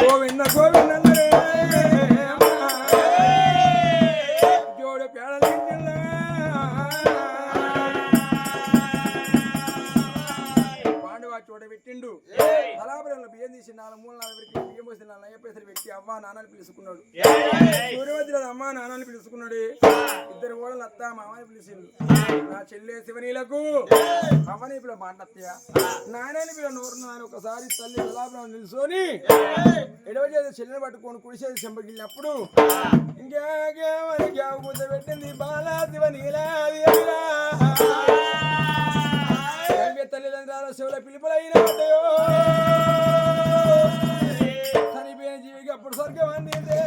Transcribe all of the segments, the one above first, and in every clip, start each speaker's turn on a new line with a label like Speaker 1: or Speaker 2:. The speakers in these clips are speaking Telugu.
Speaker 1: గోవింద గోవింద పెట్టిండు బలాపురంలో బియ్యం తీసి నాలుగు మూడు నాలుగు పెట్టి బియ్యం పోసి నాలుగు నయ్య పైసలు పెట్టి అవ్వ నాన్నని పిలుచుకున్నాడు సూర్యవతిలో అమ్మ నాన్నని పిలుచుకున్నాడు ఇద్దరు ఓడలు అత్త మామని పిలిచిండు. నా చెల్లె శివనీలకు అవ్వని పిల్ల మాటత్తయ్య నాయనని పిల్ల నోరు నాయన ఒకసారి తల్లి బలాపురం నిలుసోని ఎడవ చేసి చెల్లెని పట్టుకొని కుడిసేది చెంపగిలినప్పుడు ఇంకేమని కూత పెట్టింది బాలా శివనీలాది తల్లిదండ్రుల శివుల పిలుపులైన చనిపోయిన జీవికి అప్పుడు స్వర్గం అందిందే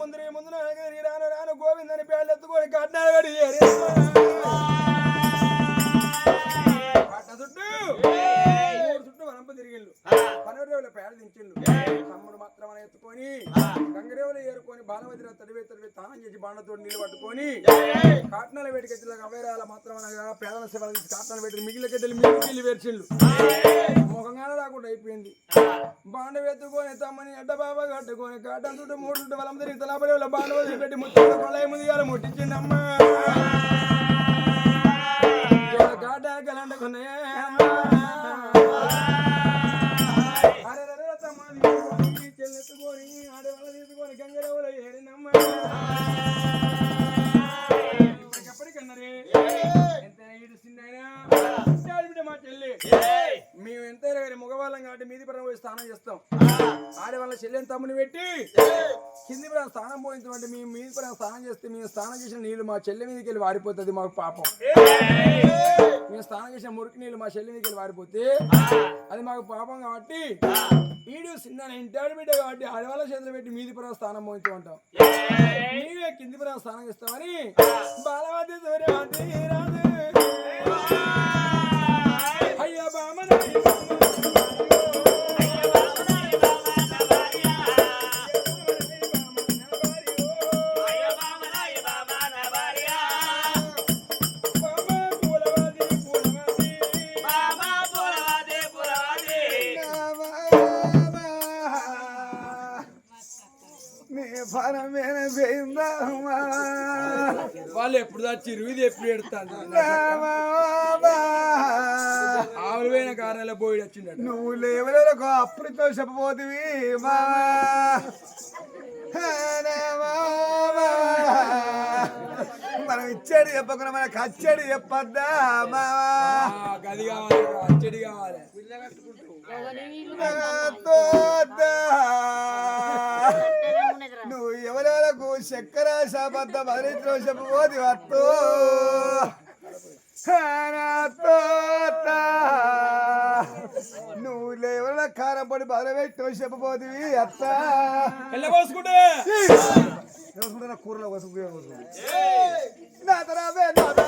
Speaker 1: ముందు ముందు రాను రాను గోవిందని పేర్లు ఎత్తుకొని కట్నాలు కాటనాల అవేరాల మాత్రం అనగా పేదల సేవలు తీసి కాటనాల పెట్టి మిగిలిన గడ్డలు మిగిలి వేర్చిండు ముఖంగానే రాకుండా అయిపోయింది. బాండ ఎత్తుకొని తమ్మని అడ్డ బాబా కట్టుకొని కాటం చుట్టూ మూడు చుట్టూ వలం తిరిగి వాళ్ళ బాండ వదిలి పెట్టి ముత్తుల కొలయ ముదిగాల ముట్టించిండమ్మా. కాట కలండుకున్నాయే అరే రే చెల్లెత్తుకొని, ఆడవాళ్ళ తీసుకొని ఈడు మా చెల్లి. మేము కానీ మగవాళ్ళం కాబట్టి మీది పరం పోయి స్నానం చేస్తాం. ఆడవాళ్ళ చెల్లెని తమ్ముని పెట్టి కింది పరం స్నానం పోయించమంటే మేము మీది పరం స్నానం చేస్తే మేము స్నానం చేసిన నీళ్ళు మా చెల్లె మీదకి వెళ్ళి వాడిపోతుంది మాకు పాపం. మేము స్నానం చేసిన మురికి నీళ్ళు మా చెల్లి మీదకి వెళ్ళి వాడిపోతే అది మాకు పాపం కాబట్టి ఈడు చిన్న ఇంటాడు బిడ్డ కాబట్టి ఆడవాళ్ళ చేతులు పెట్టి మీది పురం స్థానం మోయించు అంటాం. నీవే కింది పురం స్థానం ఇస్తామని బాలవతి సూర్యవతి రాజు వాళ్ళు ఎప్పుడు ఎడతాను ఆవులు పోయిన కారణాల పోయి వచ్చిండట.
Speaker 2: నువ్వు లేవలేరకు అప్పుడుతో చెప్పబోతివి. మనం ఇచ్చాడు చెప్పకుండా మన కచ్చాడు చెప్పద్దా మావా
Speaker 1: ఆ, గది కావాలి అచ్చడి కావాలి.
Speaker 2: నువ్వు ఎవరెవరకు చక్కెర శాపద్ద మరించో చెప్పబోతి వత్తు? నువ్వు లేవల కారం పొడి బదలబెట్టి చెప్పబోతివి అత్త? కూరలో వసుకు నాదరావే నాదా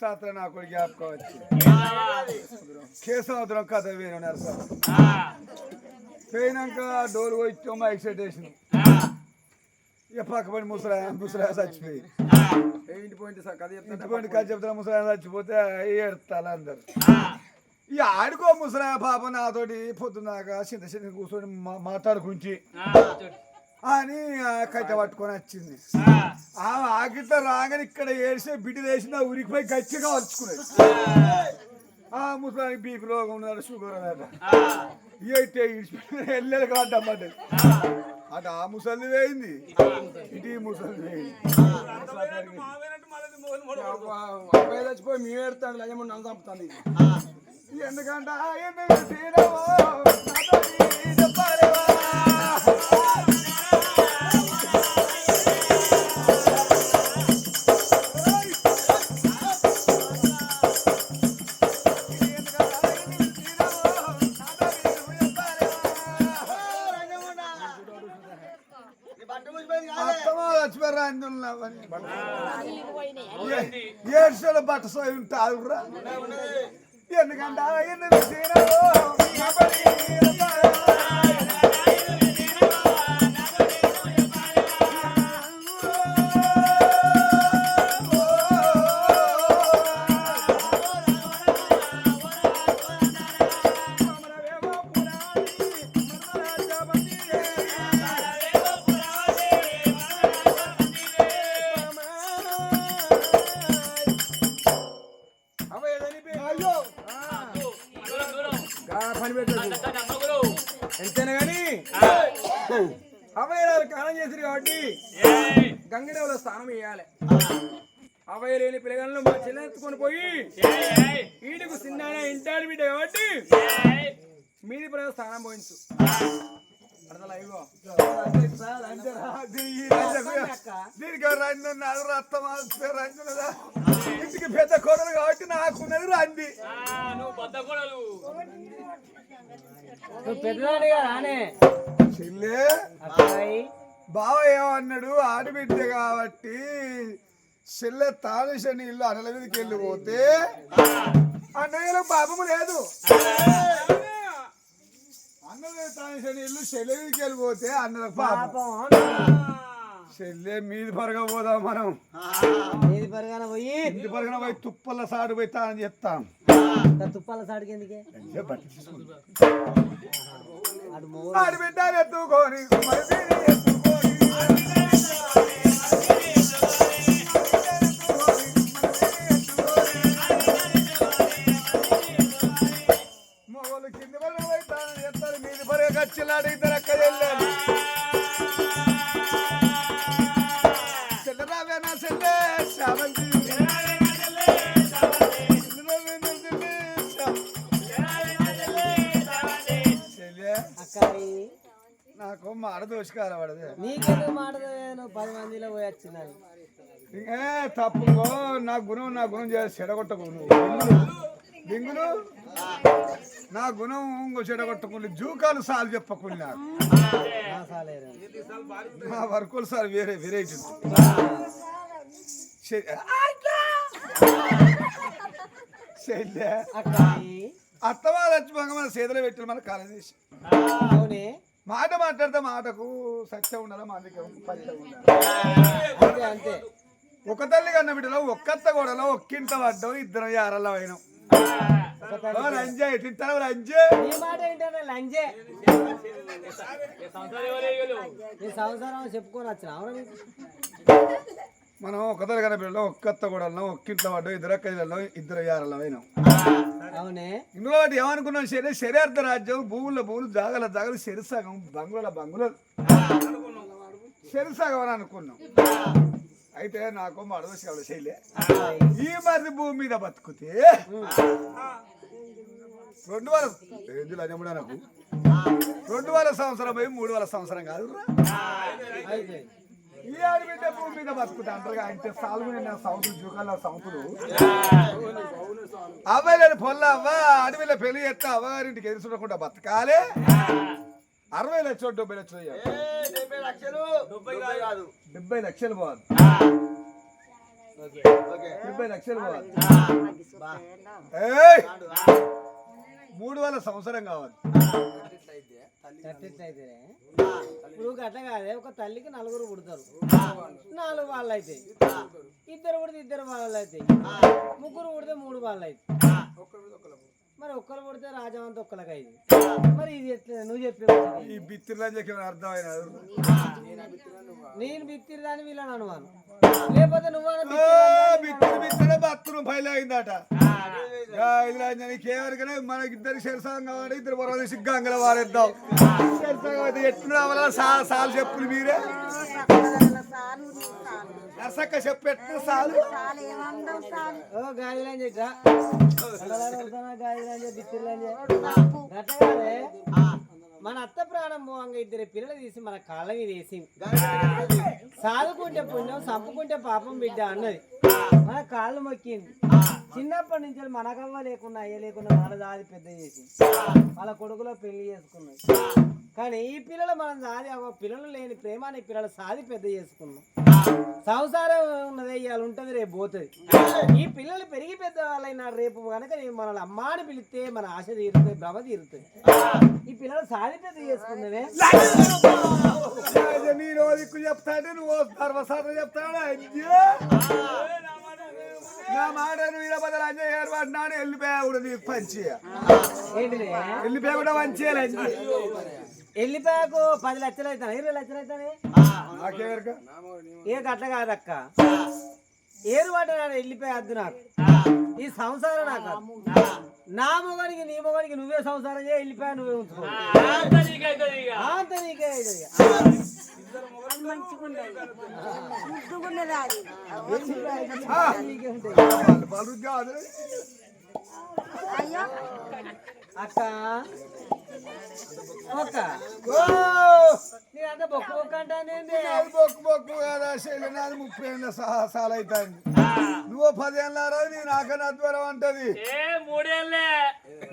Speaker 2: శాతం నా కొడుకు జ్ఞాపకం వచ్చి కేశవద్రం కథ వేరు నరసం పోయినాక డోర్ పోయి మైక్ సెట్ వేసిన. ఇక పక్కపడి ముసలా ముసలా చచ్చిపోయి
Speaker 1: ఇంటి పోయింటి కథ
Speaker 2: చెప్తున్నా ముసలా చచ్చిపోతే ఏడుతారు అందరు. ఇక ఆడుకో ముసలా పాప నాతోటి పొద్దున్నాక చింత చింత కూర్చొని మాట్లాడుకుంచి. అని కట్టె పట్టుకొని వచ్చింది. ఆమె ఆకిట్ల రాగానే ఇక్కడ ఏడిస్తే బిడ్డ వేసిన ఉరికిపోయి గట్టిగా వరుచుకున్నది ఆ ముసలానికి బీపీ రోగం ఉన్నాడు షుగర్ ఉన్నాడు అయితే ఎల్లెలు కాడ్డమ్మది అటు ఆ ముసలి వేయింది ఇటు ఈ ముసలి వేయింది
Speaker 1: అబ్బా, అబ్బాయి చచ్చిపోయి మేము ఏడుతాడు లయము నన్ను చంపుతాను
Speaker 2: ఎందుకంటే పెద్ద కొడలు కాబట్టి నాకున్నది రంది చెల్లే
Speaker 3: అబ్బాయి.
Speaker 2: బావ ఏమన్నాడు ఆడబిడ్డ కాబట్టి చెల్లె తానుష నీళ్ళు అనల మీదకి వెళ్ళిపోతే అన్నయ్యలో పాపము లేదు. అన్నదే తానుష నీళ్ళు చెల్లె మీదకి వెళ్ళిపోతే అన్నలకు పాపం. చెల్లె మీది పరగపోదాం మనం.
Speaker 3: ఏది పరగాన పోయి
Speaker 2: ఇంటి పరగన పోయి తుప్పల సాడు పోయి తాను చెప్తాం.
Speaker 3: తుప్పాల సాడికి ఎందుకే? అటు మో
Speaker 2: ఆడబిడ్డ ఎత్తుకొని. నాకు మాడ దోషకాల పడదే
Speaker 3: నీకెందుకు మాటదు నువ్వు పది మందిలో పోయి వచ్చిందని.
Speaker 2: ఏ తప్పుకో నా గుణం నా గుణం చేసి చెడగొట్టకు నా గుణం ఇంకో చెడగొట్టకుండా జూకాలు సార్లు చెప్పకుండా
Speaker 3: నా
Speaker 2: వర్కులు సార్ వేరే వెరైటీ అత్తమా లక్ష్మంగా మన సేదలు పెట్టి మన కాలేజీ.
Speaker 3: అవునే.
Speaker 2: మాట మాట్లాడితే మాటకు సత్యం ఉండాలి మాటకి సత్యం ఉండాలి
Speaker 3: అంతే
Speaker 2: ఒక తల్లి కన్న బిడ్డలో ఒక్కత్త గోడలో ఒక్కింత పడ్డాం ఇద్దరం యారల్లో అయినాం రంజే తింటారా
Speaker 3: లంజే నీ సంవత్సరం చెప్పుకొని వచ్చిన
Speaker 2: మనం ఒక కన్న బిడ్డలో ఒక్కత్త గోడలో ఒక్కింట్లో పడ్డాం ఇద్దరు అక్కలలో ఇద్దరు యారల్లో అయినాం.
Speaker 3: అవునే.
Speaker 2: ఇందులో వాటి ఏమనుకున్నాం శరీ శరీరార్థ రాజ్యం భూముల భూములు జాగల జాగలు శరిసగం బంగుల బంగులు శరిసగం అని అనుకున్నాం. అయితే నాకు కావాలి శైలే ఈ మరి భూమి మీద బతుకుతే రెండు వేల ఎందులో చెప్పుడు నాకు? రెండు వేల సంవత్సరం పోయి మూడు వేల సంవత్సరం కాదు ఈ ఆడబిడ్డ భూమి మీద బతుకుతా అంటారు అంటే సాల్వు నిన్న సౌతులు జుకాల సౌతులు అవ్వలేని పొల్ల అవ్వ అడవిలో పెళ్ళి చేస్తే అవ్వగారింటికి ఎదురు చూడకుండా బతకాలే. అరవై లక్షలు డెబ్బై లక్షలు. డెబ్బై లక్షలు. పోవాలి. డెబ్బై లక్షలు పోవాలి! మూడు వేల సంవత్సరం కావాలి.
Speaker 3: ఇప్పుడు కాదే ఒక తల్లికి నలుగురు పుడతారు. నాలుగు వాళ్ళు అయితే ఇద్దరు పుడితే ఇద్దరు వాళ్ళు అయితే ముగ్గురు పుడితే మూడు వాళ్ళు అయితే మరి ఒక్కరు పుడితే రాజవంత ఒక్కలకి అయింది మరి ఇది ఎట్లా నువ్వు చెప్పే
Speaker 2: ఈ బిత్తిర్లని అర్థమైన
Speaker 3: నేను బిత్తిరి దాని వీళ్ళని అనుమానం. లేకపోతే నువ్వు
Speaker 2: బిత్తిరి బిత్తిరే బతురు ఫైల్ అయిందట నీకేమనుకనే మనకి ఇద్దరు శరసంగం కావాలి ఇద్దరు పొరవ తీసి వారేద్దాం. వాడేద్దాం అయితే ఎట్లు రావాలా? సా- సాలు చెప్పులు మీరే. నర్సక్క చెప్పు ఎట్లు సాలు?
Speaker 3: మన అత్త ప్రాణం పోవంగా ఇద్దరు పిల్లలు తీసి మన కాళ్ళ మీద వేసి సాదుకుంటే పుణ్యం చంపుకుంటే పాపం బిడ్డ అన్నది. మన కాళ్ళు మొక్కింది. చిన్నప్పటి నుంచి మనకవ్వ లేకుండా అయ్య లేకుండా మన దాది పెద్ద చేసి వాళ్ళ కొడుకులో పెళ్ళి చేసుకున్నాయి కానీ ఈ పిల్లలు మనం దాది అవ్వ పిల్లలు లేని ప్రేమ అనే పిల్లలు సాది పెద్ద చేసుకున్నాం. సంసారం ఉన్నది ఇవాళ ఉంటుంది రేపు పోతుంది. ఈ పిల్లలు పెరిగి పెద్ద వాళ్ళైన రేపు కనుక మనల్ని అమ్మ అని పిలిస్తే మన ఆశ తీరుతుంది భ్రమ తీరుతుంది ఈ పిల్లలు సాది పెద్ద చేసుకున్నవే.
Speaker 2: నేను చెప్తాడు నువ్వు సర్వసాధారణ చెప్తాడు? నా మాట నువ్వు ఇరవై అంజయ్ గారు పడినాడు వెళ్ళిపోయా కూడా నీకు పంచి వెళ్ళిపోయా కూడా మంచిగా
Speaker 3: ఎల్లిపాయకు పది లక్షలు అవుతాయి ఇరవై లక్షలు అవుతాయి. ఏ గట్ల కాదక్క. ఏరు వాట వెళ్ళిపోయి అద్దు నాకు. ఈ సంసారం నాకు. నా మొగనికి నీ మొగనికి నువ్వే సంసారం చేయి వెళ్ళిపోయా నువ్వే ఉంచుకో.
Speaker 4: అంత
Speaker 3: నీకే ఇక. వెళ్ళిపోయా అక్క. ఒక్క. నేనంతా బొక్క బొక్క అంటానేంది
Speaker 2: నాది బొక్కు బొక్కు కాదా? శైలి నాది ముప్పై ఏళ్ళ సాల అవుతాంది నువ్వు పదేళ్ళారా నీ నాకన్నా అద్వరం అంటది.
Speaker 4: మూడేళ్ళే.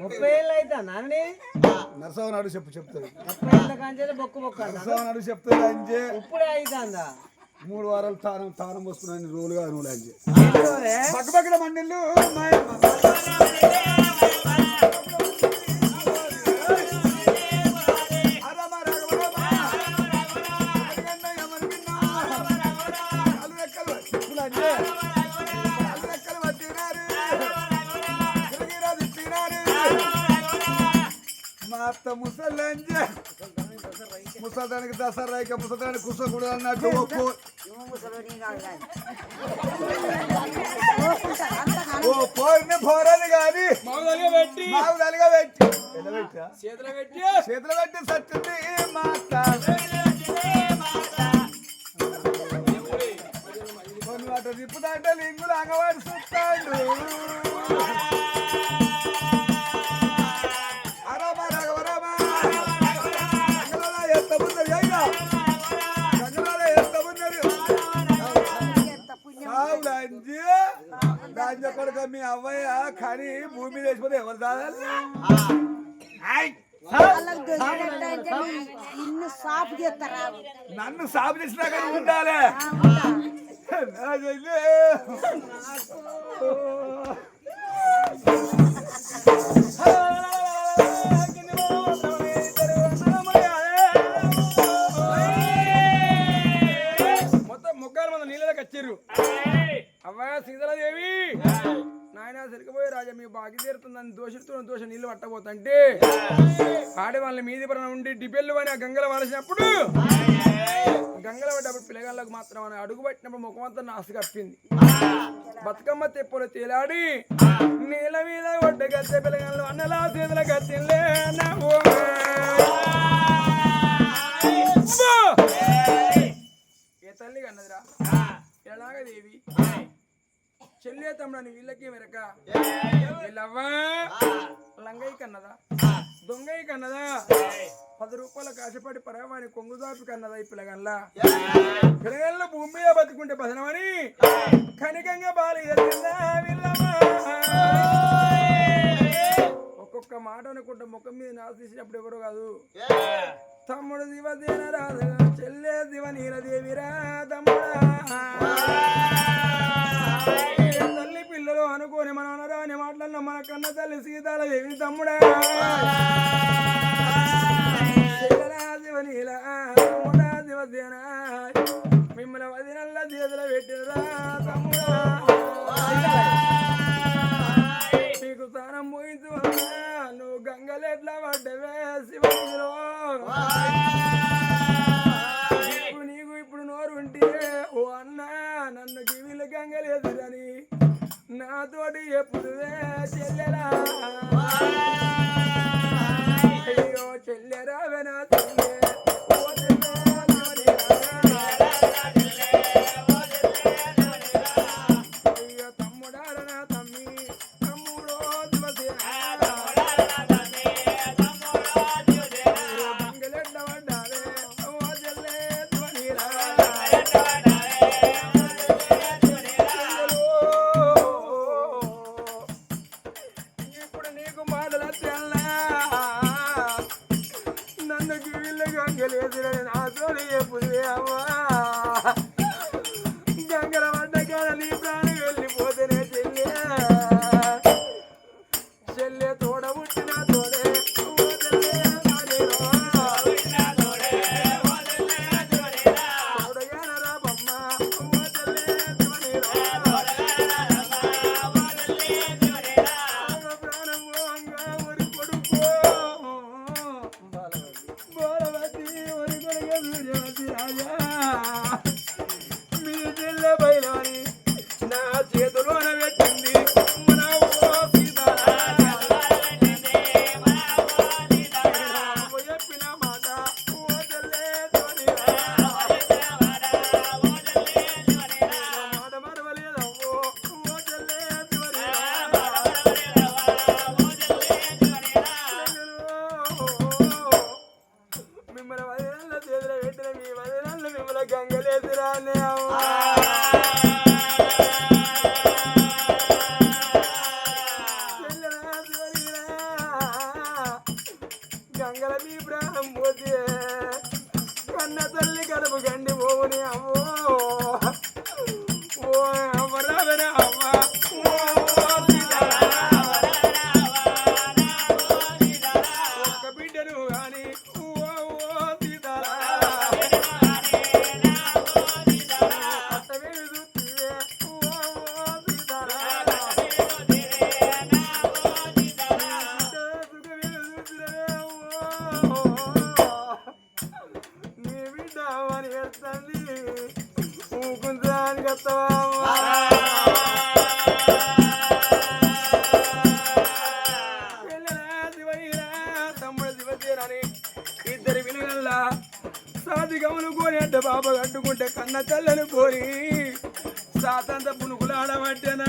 Speaker 3: ముప్పై ఏళ్ళు అయితే నాన్న
Speaker 2: నరసవ నాడు చెప్పు చెప్తుంది
Speaker 3: ముప్పై ఏళ్ళ కాంచేది బొక్క బొక్క
Speaker 2: నరసవ నాడు చెప్తుంది అంజే.
Speaker 3: ఇప్పుడే అవుతుందా
Speaker 2: మూడు వారాలు తానం తానం పోసుకున్నాను రోజులుగా నువ్వు అంజే
Speaker 3: ఏంటోరే?
Speaker 2: పక్క పక్కన ముసలానికి దసరా ముసలానికి కుసకూడదు అన్నట్టు ఒప్పు ఓ పోరిని పోరని కాని
Speaker 1: మగదలిగా పెట్టి.
Speaker 2: మాకు తలిగా పెట్టి.
Speaker 1: చేతులు పెట్టి.
Speaker 2: చేతులు పెట్టి సత్తుంది మాత కొన్ని అటు తిప్పుతాంటే లింగులు అంగవాడి చూస్తాడు గాంజ కొడుక మీ అవ్వయ్య కానీ భూమి మీద వేసిపోతే ఎవరు
Speaker 5: సాఫ్ చేస్తారా?
Speaker 2: నన్ను సాపు చేసినా కానీ ఉండాలి. నా
Speaker 1: సీతలదేవి నాయన సరికపోయే రాజా మీ బాగి తీరుతుందని దోషితో దోష నీళ్ళు పట్టబోతుంటే ఆడే వాళ్ళ మీది పరణ ఉండి డిపెల్లు అని ఆ గంగల వలసినప్పుడు గంగల పడ్డప్పుడు పిల్లగాళ్ళకు మాత్రం అని అడుగు పట్టినప్పుడు ముఖమంతా నాసు కప్పింది. బతుకమ్మ తెప్పులు తేలాడి నీళ్ళ మీద ఒడ్డ గద్దె పిల్లగాళ్ళు అన్నలా చేతుల గద్దెలే నాకు ఏ తల్లి కన్నదిరా ఎలాగ దేవి? చెల్లె తమ్ముడని వీళ్ళకి వీళ్ళవ్వా లంగయ్య కన్నదా? దొంగయ్య కన్నదా? పది రూపాయల కాశపడి పరవాని కొంగు దాపి కన్నదా ఈ పిల్లగల్లా పిల్లగల్ల భూమి మీద బతుకుంటే బదనమని? కనికంగా బాలి వీళ్ళమ్మా? ఒక్కొక్క మాట అనుకుంటా ముఖం మీద నాసు తీసినప్పుడు ఎవరు కాదు? తమ్ముడు దివదేన రాదు చెల్లె దివ నీలదేవిరా తమ్ముడా. పిల్లలు అనుకోని మన అనరాని మాటలను మన కన్న తల్లి సీతాల దేవి తమ్ముడా? మిమ్మల్ని వదినల్ల చేతులు పెట్టినరా తమ్ముడా? నీకు స్థానం పోయించు నువ్వు గంగలెట్లా పడ్డవే శివలో ఇప్పుడు నీకు ఇప్పుడు నోరు ఉంటే ఓ అన్న నన్ను గివిలు గంగలేదురని. నాతోటి ఎప్పుడువే చెల్లెరా అయ్యో చెల్లెరా వెనా గంగల మీ ప్రాణం కన్న తల్లి గడప గండి పోని అమ్మో పునుకులాడబట్టెనా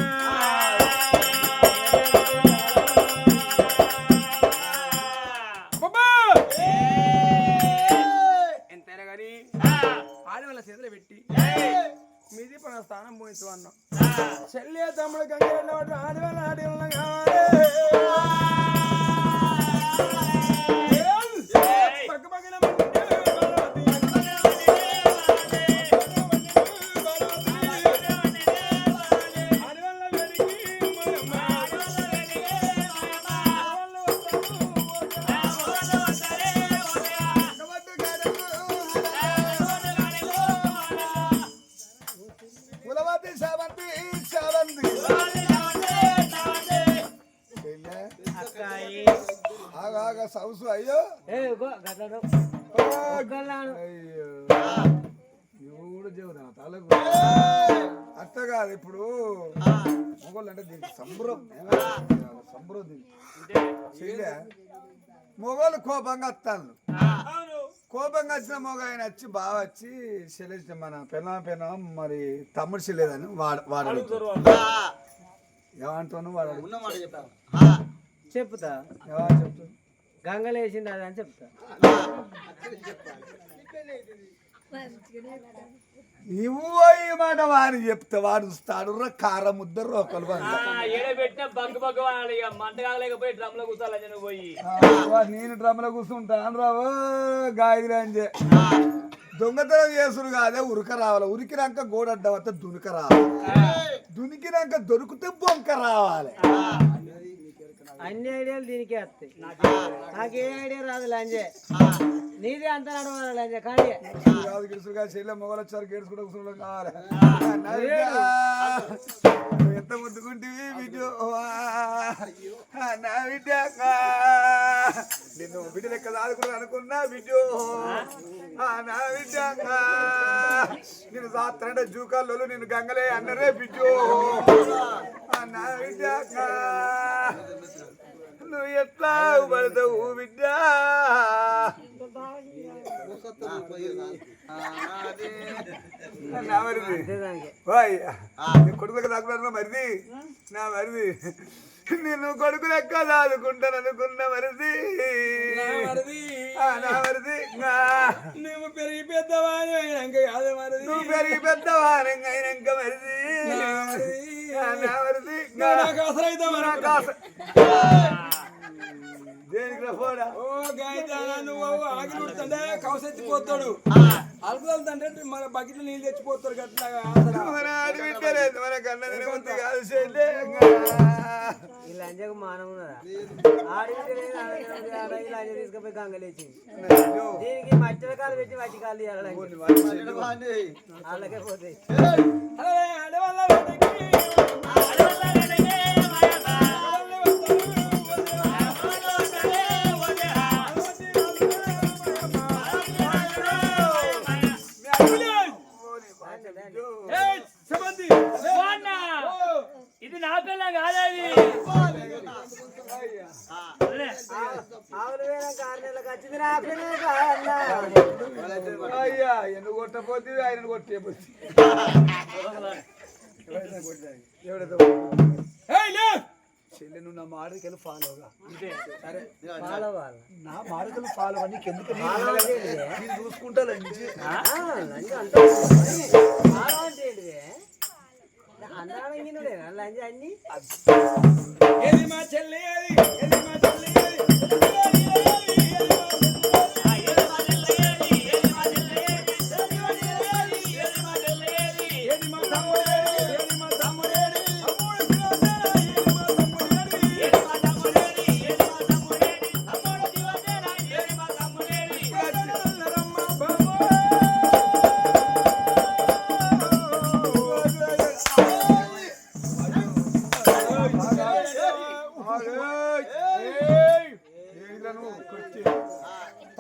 Speaker 2: చెవురా తలకు అట్ట కాదు ఇప్పుడు మొగోళ్ళు అంటే దీనికి సంబరం? సంబరం దీనికి. మొగోళ్ళు కోపంగా వస్తాను కోపంగా వచ్చిన మొగ ఆయన వచ్చి బాగా వచ్చి చెల్లి మన పెన పెన మరి తమ్ముడు చెల్లేదని వాడు వాడు. ఏమంటాను వాడు.
Speaker 3: చెప్తా.
Speaker 2: ఏమని చెప్తాడు?
Speaker 3: గంగలేసింది అది అని చెప్తా.
Speaker 2: నువ్వు ఈ మాట వాడిని చెప్తే వాడు చూస్తాడు రా కారం ముద్ద రోకలు బంద.
Speaker 4: ఏడ పెట్టిన బంక్ బంక్ వాడాలి ఇక. మంట కాగలేకపోయి డ్రమ్లో కూర్చోాలని నువ్వు పోయి
Speaker 2: నేను డ్రమ్లో కూర్చుంటాను రావు చె- దొంగతనం చేసుడు కాదే ఉరక రావాలి. ఉరికినాక గోడడ్డ వస్తే దునుక రావాలి. దునికినాక దొరికితే బొంక రావాలి.
Speaker 3: అన్ని ఐడియాలు దీనికే వస్తాయి. నాకు ఏ ఐడియా రాదు లంజే. నీది అంత నడవాలి లంజే కానీ
Speaker 2: కాదు గిడుసులుగా చెల్లె మొగలు వచ్చారు గేడుచుకుంటే కూర్చుంటాం కావాలి. ఎంత ముద్దుకుంటివి బిడ్డు నా బిడ్డ. నిన్ను బిడ్డ లెక్క దాదుకుని అనుకున్నా బిడ్డు. ఆ, నా బిడ్డ. నిన్ను సాత్రంటే జూకాల్లో నిన్ను గంగలే అన్నరే బిడ్డు. ఆ, నా బిడ్డ. నువ్వు ఎట్లా పడతావు బిడ్డ? నా మరిది. కొడుకులకు దాకున్నా మరిది. నా మరిది. నేను కొడుకు లెక్క దాదుకుంటాను అనుకున్న మరిది. నా మరిది.
Speaker 1: నువ్వు పెరిగి పెద్దవాని అయినాక కాదు మరిది.
Speaker 2: నువ్వు పెరిగి పెద్దవారంగా అయినాక మరిది. నా మరిది.
Speaker 1: నాకు అసలు అయితే
Speaker 2: నా.
Speaker 1: మనకు
Speaker 2: కాస. దేనికి రా పోడా
Speaker 1: ఓ గాయదానా నువ్వు ఆగిలి ఉడుతుండే కవసెత్తిపోతాడు. అల్పుదలు అంటే మన బకెట్లో నీళ్ళు తెచ్చిపోతారు గట్లాగా
Speaker 2: మన ఆడబిడ్డలేదు మన
Speaker 3: ఉన్నదా? ఆడితే లేదు ఆడది ఆడ ఈ లంజ తీసుకుపోయి గంగలేచింది దీనికి మట్టి రకాలు పెట్టి మట్టి కాలు తీయాలి వాళ్ళకే పోతాయి. పిల్లలు కాదన్నా.
Speaker 2: అయ్యా ఎందుకు కొట్టపోతే ఆయన కొట్టే పోతే. చెల్లె నువ్వు నా మాడకెళ్ళి ఫాలోగా. నా మాడకెళ్ళి ఫాలో అని ఎందుకు చూసుకుంటా లంచి.
Speaker 3: ఆ, లంజ అంతా వాళ్ళ లంజ అన్ని
Speaker 1: ఏది మా చెల్లి ఏది?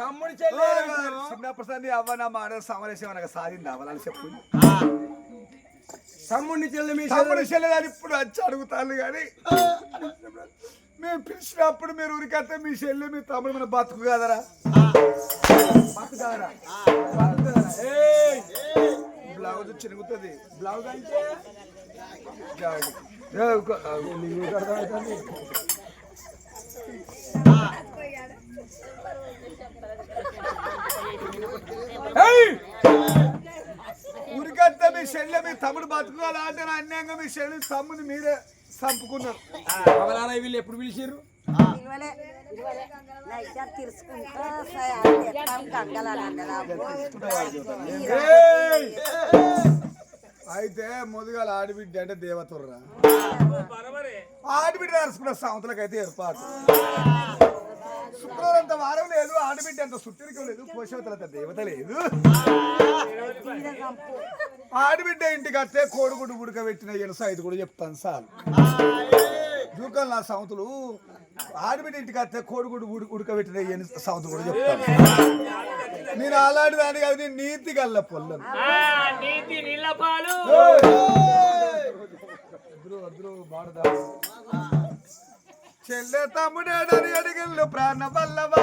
Speaker 1: తమ్ముడి చెల్లి ఏది?
Speaker 2: చిన్నప్పుడు సంది అవ్వ నా మాట సమరేశం అనగా సాధింది? అవ్వాలని చెప్పు.
Speaker 1: తమ్ముడిని చెల్లి మీ
Speaker 2: తమ్ముడు చెల్లెలని ఇప్పుడు వచ్చి అడుగుతాను కానీ. మేము పిలిచినప్పుడు మీరు ఊరికైతే మీ చెల్లె మీ తమ్ముడు మన బతుకు కదరా? బతుకారా
Speaker 1: ఏయ్,
Speaker 2: బ్లౌజ్ చిరుగుతుంది
Speaker 1: బ్లౌజ్ అంటే? ఏయ్,
Speaker 2: ఊరికంతా మీ చెల్లె మీ తమ్ముడు బతుకోవాలా అంటే అన్యాయంగా మీ చెల్లి తమ్ముని మీరే చంపుకున్నారు.
Speaker 1: అవలానా వీళ్ళు ఎప్పుడు ఏయ్,
Speaker 2: అయితే మొదగాల ఆడిబిడ్డ అంటే దేవతుర్రా. ఆడిబిడ్డ నడుచుకున్న సావంతులకు అయితే ఏర్పాటు శుక్రవారం అంత వారం లేదు ఆడబిడ్డ అంత సుట్టిరికం లేదు పోషవతల దేవత లేదు. ఆడబిడ్డ ఇంటికి వస్తే కోడిగుడ్డు ఉడకబెట్టిన ఎలుస ఇది కూడా చెప్తాను సార్. దూకలు నా సౌతులు. ఆడబిడ్డ ఇంటికి వస్తే కోడిగుడ్డు ఉడి ఉడకబెట్టిన సౌతులు కూడా చెప్తాను. నేను అలాంటి దాని కాదు నేను నీతి గల్ల పొల్లను
Speaker 4: ఆ, నీతి నీళ్ళ పాలు
Speaker 2: అద్రు అద్రు బాడదా? చెల్లె తమ్ముడేడని అడిగిల్లు ప్రాణ వల్లవా?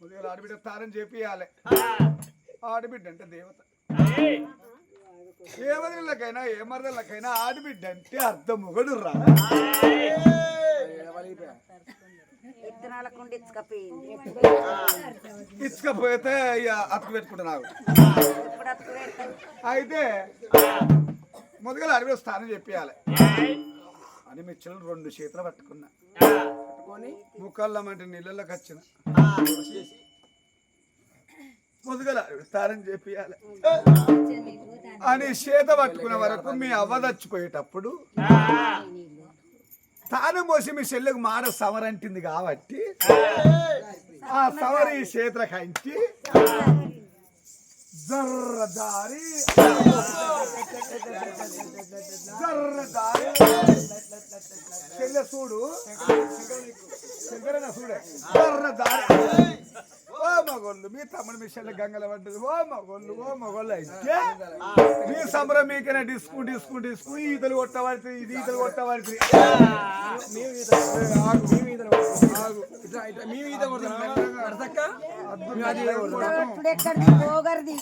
Speaker 2: ఉదయం ఆడబిడ్డ తారని చెప్పియాలి ఆడబిడ్డ అంటే దేవత. ఏ వదిలకైనా ఏ మరదలకైనా ఆడబిడ్డ అంటే అర్థం మొగడు రా ఇక అతుకు పెట్టుకుంటా అయితే మొదలు అడవి స్థానం చెప్పియాలి అని మిచ్చలు రెండు చేతులు పట్టుకున్నా.
Speaker 4: ఆ,
Speaker 2: ముక్కల్లమంటే నీళ్ళలోకి వచ్చిన ముదుగల తారని చెప్పియాలి అని చేత పట్టుకునే వరకు మీ అవ్వ చచ్చిపోయేటప్పుడు
Speaker 4: ఆ,
Speaker 2: తాను పోసి మీ చెల్లెకు మాడ సవరంటింది కాబట్టి ఆ. సవరి ఈ చేతులకు కంచి జర్రదారి జర్రదారి చెల్లె చూడు. శంకరన్న చూడే. జర్రదారి ఓ మగోళ్ళు మీ తమ్ముడు మీ చెల్లె గంగల పడ్డది ఓ మగోళ్ళు ఓ మగోళ్ళు అయితే మీ సంబరం మీకైనా డిస్కు డిస్కు డిస్కు. ఈతలు కొట్టబడుతుంది ఇది ఈతలు కొట్టబడుతుంది
Speaker 1: మేము ఈత ఆగు మేము ఈత ఆగు ఇట్లా ఇట్లా మేము ఈత కొడతాం అర్థక్క అది
Speaker 5: ఇప్పుడు ఎక్కడిది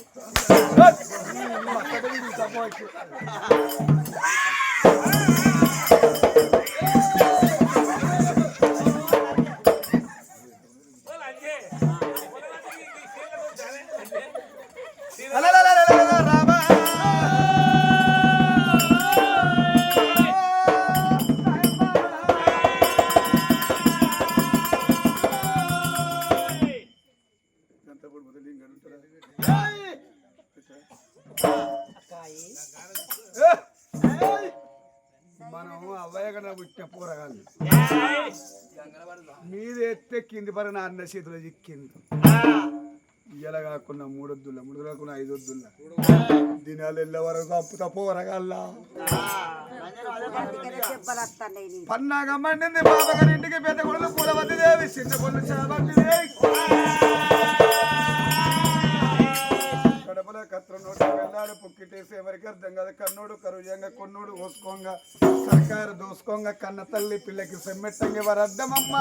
Speaker 2: ఎత్తే కింది అన్న చేతిలో చిక్కింది. ఇలా కాకుండా మూడొద్దుల మూడు కాకుండా ఐదొద్దుల దినాలు వెళ్ళే వరకు అప్పు తప్పు
Speaker 5: అందుకనే పన్నాగమ్మండింది వస్తున్నాయి
Speaker 2: బాబగారి ఇంటికి పెద్ద కొడుకు పూలవతి దేవి చిన్న కొడుకు చాలా కత్ర నోటి వెళ్ళాలి పుక్కిటేసి ఎవరికి అర్థం కాదు. కన్నోడు కరుజంగా కొన్నోడు కోసుకోంగా సర్కారు దోసుకోంగా కన్న తల్లి పిల్లకి సెమ్మెట్టంగి వారు అడ్డమమ్మ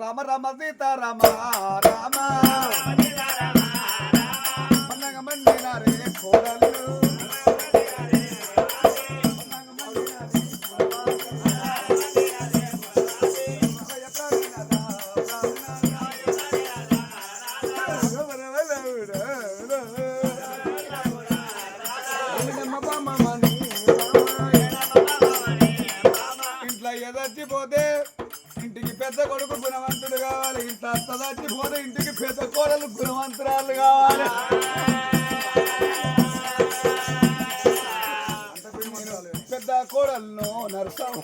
Speaker 2: రామ రామ సీత రామ రామ. పన్నగ మండినారే కోడలు. గుణవంతుడు కావాలి. ఇంట్లో అత్త చచ్చిపోతే ఇంటికి పెద్ద కోడలు గుణవంతురాలు కావాలి. పెద్ద కోడలను నరసం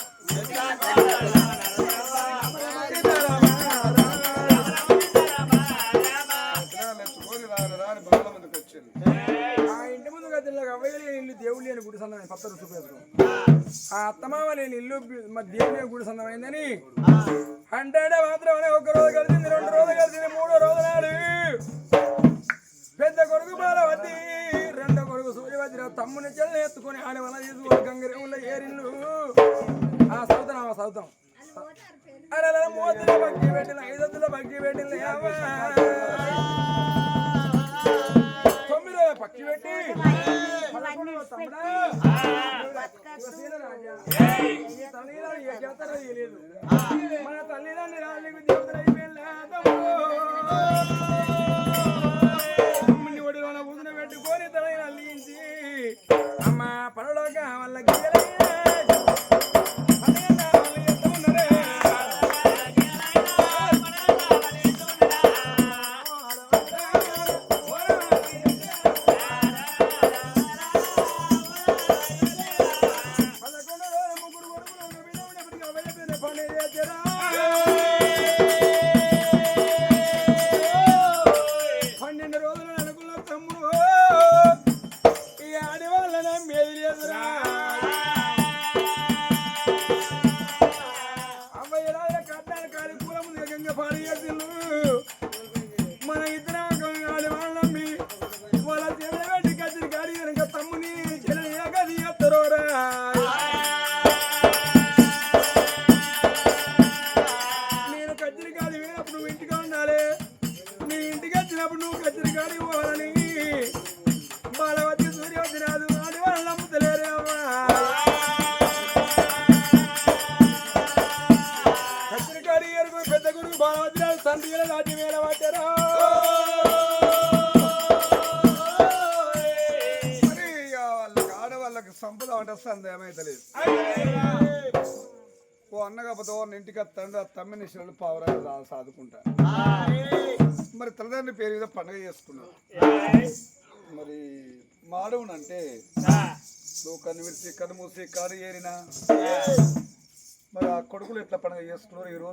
Speaker 2: ఎత్తుకొని రాను
Speaker 1: ఆ ఇంటి ముందు గదిలో అవ్వయ్య లేని ఇల్లు దేవుడు లేని గుడి సందం పత్తరు చూపేసుకో ఆ అత్తమామ ఇల్లు మా దేవుడు లేని గుడి సందం అయిందని అంటే మాత్రం ఒక రోజు కలిసింది రెండు రోజులు కలిసింది మూడో రోజు నాడు. పెద్ద కొడుకు బాలవతి రెండో కొడుకు సూర్యవతి తమ్ముని చెల్లి ఎత్తుకొని ఆడ వల్ల చేసుకొని గంగరేవుల్లో ఏరిల్లు. ఆ సౌతం ఆ సౌతం. అరే మూతిలో బగ్గి పెట్టిన ఐదొద్దులో బగ్గి పెట్టిన పక్షి పెట్టి తల్లిదండ్రులు చేస్తారో తెలియదు. మన తల్లిదండ్రులు దేవతలు అయిపోయిన తమ్ముని ఒడిలోన ఊదిన పెట్టుకొని తనని అల్లించి అమ్మ వల్ల గీయలయ్యా.
Speaker 2: తమ్మిని శివులు పావురాలు రా సాదుకుంటా. మరి తల్లిదండ్రుల పేరు మీద పండుగ చేసుకున్నారు మరి మాడవును అంటే నువ్వు కన్ను విడిచి కన్ను మూసి కారు ఏరినా? మరి ఆ కొడుకులు ఎట్లా పండుగ చేసుకున్నారు ఈ రోజు